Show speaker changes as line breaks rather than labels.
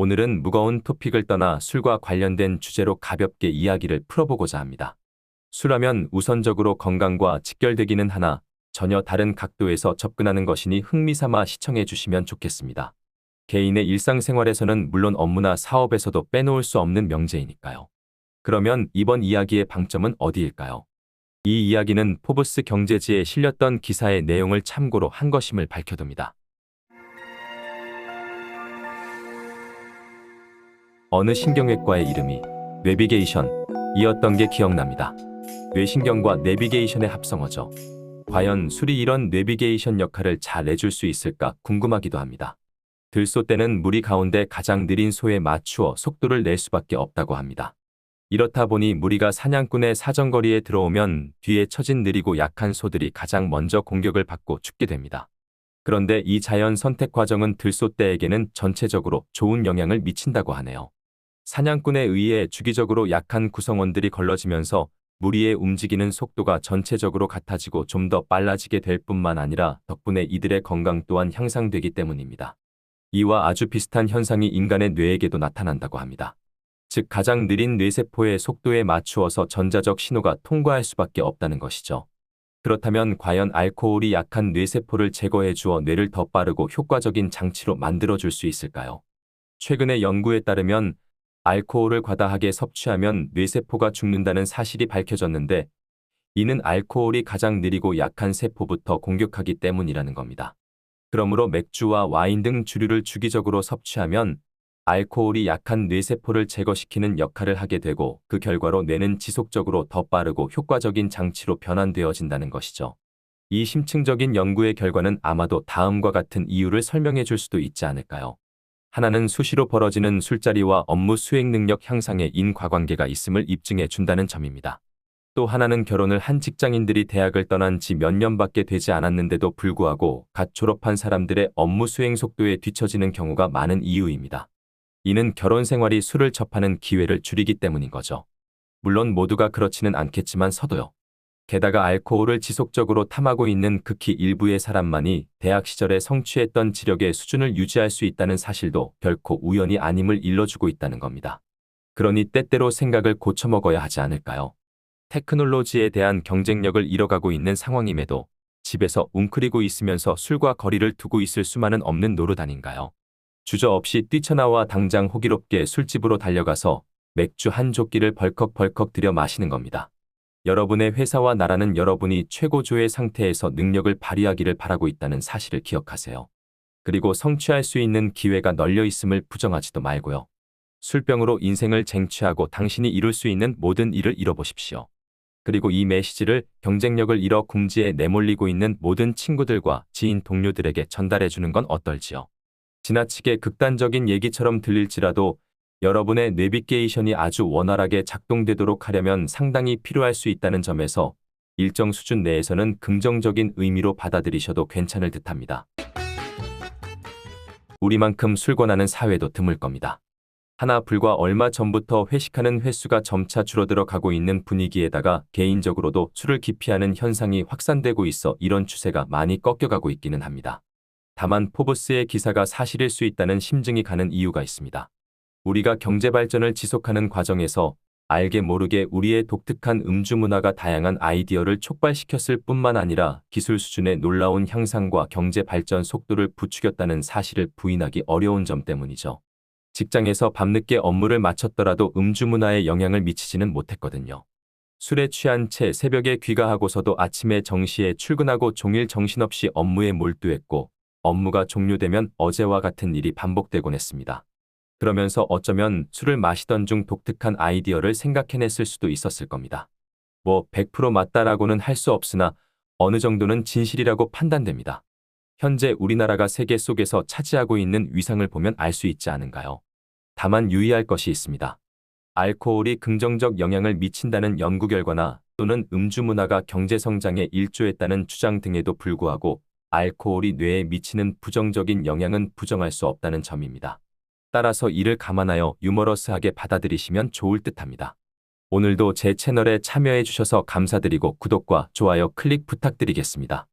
오늘은 무거운 토픽을 떠나 술과 관련된 주제로 가볍게 이야기를 풀어보고자 합니다. 술하면 우선적으로 건강과 직결되기는 하나 전혀 다른 각도에서 접근하는 것이니 흥미삼아 시청해 주시면 좋겠습니다. 개인의 일상생활에서는 물론 업무나 사업에서도 빼놓을 수 없는 명제이니까요. 그러면 이번 이야기의 방점은 어디일까요? 이 이야기는 포브스 경제지에 실렸던 기사의 내용을 참고로 한 것임을 밝혀둡니다. 어느 신경외과의 이름이 뇌비게이션이었던 게 기억납니다. 뇌신경과 내비게이션의 합성어죠. 과연 술이 이런 내비게이션 역할을 잘 해줄 수 있을까 궁금하기도 합니다. 들소 때는 무리 가운데 가장 느린 소에 맞추어 속도를 낼 수밖에 없다고 합니다. 이렇다 보니 무리가 사냥꾼의 사정거리에 들어오면 뒤에 처진 느리고 약한 소들이 가장 먼저 공격을 받고 죽게 됩니다. 그런데 이 자연 선택 과정은 들소떼에게는 전체적으로 좋은 영향을 미친다고 하네요. 사냥꾼에 의해 주기적으로 약한 구성원들이 걸러지면서 무리의 움직이는 속도가 전체적으로 같아지고 좀 더 빨라지게 될 뿐만 아니라 덕분에 이들의 건강 또한 향상되기 때문입니다. 이와 아주 비슷한 현상이 인간의 뇌에게도 나타난다고 합니다. 즉 가장 느린 뇌세포의 속도에 맞추어서 전자적 신호가 통과할 수밖에 없다는 것이죠. 그렇다면 과연 알코올이 약한 뇌세포를 제거해 주어 뇌를 더 빠르고 효과적인 장치로 만들어 줄 수 있을까요? 최근의 연구에 따르면 알코올을 과다하게 섭취하면 뇌세포가 죽는다는 사실이 밝혀졌는데 이는 알코올이 가장 느리고 약한 세포부터 공격하기 때문이라는 겁니다. 그러므로 맥주와 와인 등 주류를 주기적으로 섭취하면 알코올이 약한 뇌세포를 제거시키는 역할을 하게 되고 그 결과로 뇌는 지속적으로 더 빠르고 효과적인 장치로 변환되어진다는 것이죠. 이 심층적인 연구의 결과는 아마도 다음과 같은 이유를 설명해 줄 수도 있지 않을까요? 하나는 수시로 벌어지는 술자리와 업무 수행 능력 향상에 인과관계가 있음을 입증해 준다는 점입니다. 또 하나는 결혼을 한 직장인들이 대학을 떠난 지 몇 년밖에 되지 않았는데도 불구하고 갓 졸업한 사람들의 업무 수행 속도에 뒤처지는 경우가 많은 이유입니다. 이는 결혼 생활이 술을 접하는 기회를 줄이기 때문인 거죠. 물론 모두가 그렇지는 않겠지만 서도요. 게다가 알코올을 지속적으로 탐하고 있는 극히 일부의 사람만이 대학 시절에 성취했던 지력의 수준을 유지할 수 있다는 사실도 결코 우연이 아님을 일러주고 있다는 겁니다. 그러니 때때로 생각을 고쳐먹어야 하지 않을까요? 테크놀로지에 대한 경쟁력을 잃어가고 있는 상황임에도 집에서 웅크리고 있으면서 술과 거리를 두고 있을 수만은 없는 노릇 아닌가요? 주저없이 뛰쳐나와 당장 호기롭게 술집으로 달려가서 맥주 한 조끼를 벌컥벌컥 들여 마시는 겁니다. 여러분의 회사와 나라는 여러분이 최고조의 상태에서 능력을 발휘하기를 바라고 있다는 사실을 기억하세요. 그리고 성취할 수 있는 기회가 널려 있음을 부정하지도 말고요. 술병으로 인생을 쟁취하고 당신이 이룰 수 있는 모든 일을 잃어보십시오. 그리고 이 메시지를 경쟁력을 잃어 궁지에 내몰리고 있는 모든 친구들과 지인 동료들에게 전달해 주는 건 어떨지요. 지나치게 극단적인 얘기처럼 들릴지라도 여러분의 내비게이션이 아주 원활하게 작동되도록 하려면 상당히 필요할 수 있다는 점에서 일정 수준 내에서는 긍정적인 의미로 받아들이셔도 괜찮을 듯합니다. 우리만큼 술 권하는 사회도 드물 겁니다. 하나 불과 얼마 전부터 회식하는 횟수가 점차 줄어들어 가고 있는 분위기에다가 개인적으로도 술을 기피하는 현상이 확산되고 있어 이런 추세가 많이 꺾여가고 있기는 합니다. 다만 포브스의 기사가 사실일 수 있다는 심증이 가는 이유가 있습니다. 우리가 경제 발전을 지속하는 과정에서 알게 모르게 우리의 독특한 음주 문화가 다양한 아이디어를 촉발시켰을 뿐만 아니라 기술 수준의 놀라운 향상과 경제 발전 속도를 부추겼다는 사실을 부인하기 어려운 점 때문이죠. 직장에서 밤늦게 업무를 마쳤더라도 음주 문화에 영향을 미치지는 못했거든요. 술에 취한 채 새벽에 귀가하고서도 아침에 정시에 출근하고 종일 정신없이 업무에 몰두했고 업무가 종료되면 어제와 같은 일이 반복되곤 했습니다. 그러면서 어쩌면 술을 마시던 중 독특한 아이디어를 생각해냈을 수도 있었을 겁니다. 뭐 100% 맞다라고는 할 수 없으나 어느 정도는 진실이라고 판단됩니다. 현재 우리나라가 세계 속에서 차지하고 있는 위상을 보면 알 수 있지 않은가요? 다만 유의할 것이 있습니다. 알코올이 긍정적 영향을 미친다는 연구 결과나 또는 음주 문화가 경제 성장에 일조했다는 주장 등에도 불구하고 알코올이 뇌에 미치는 부정적인 영향은 부정할 수 없다는 점입니다. 따라서 이를 감안하여 유머러스하게 받아들이시면 좋을 듯합니다. 오늘도 제 채널에 참여해 주셔서 감사드리고 구독과 좋아요 클릭 부탁드리겠습니다.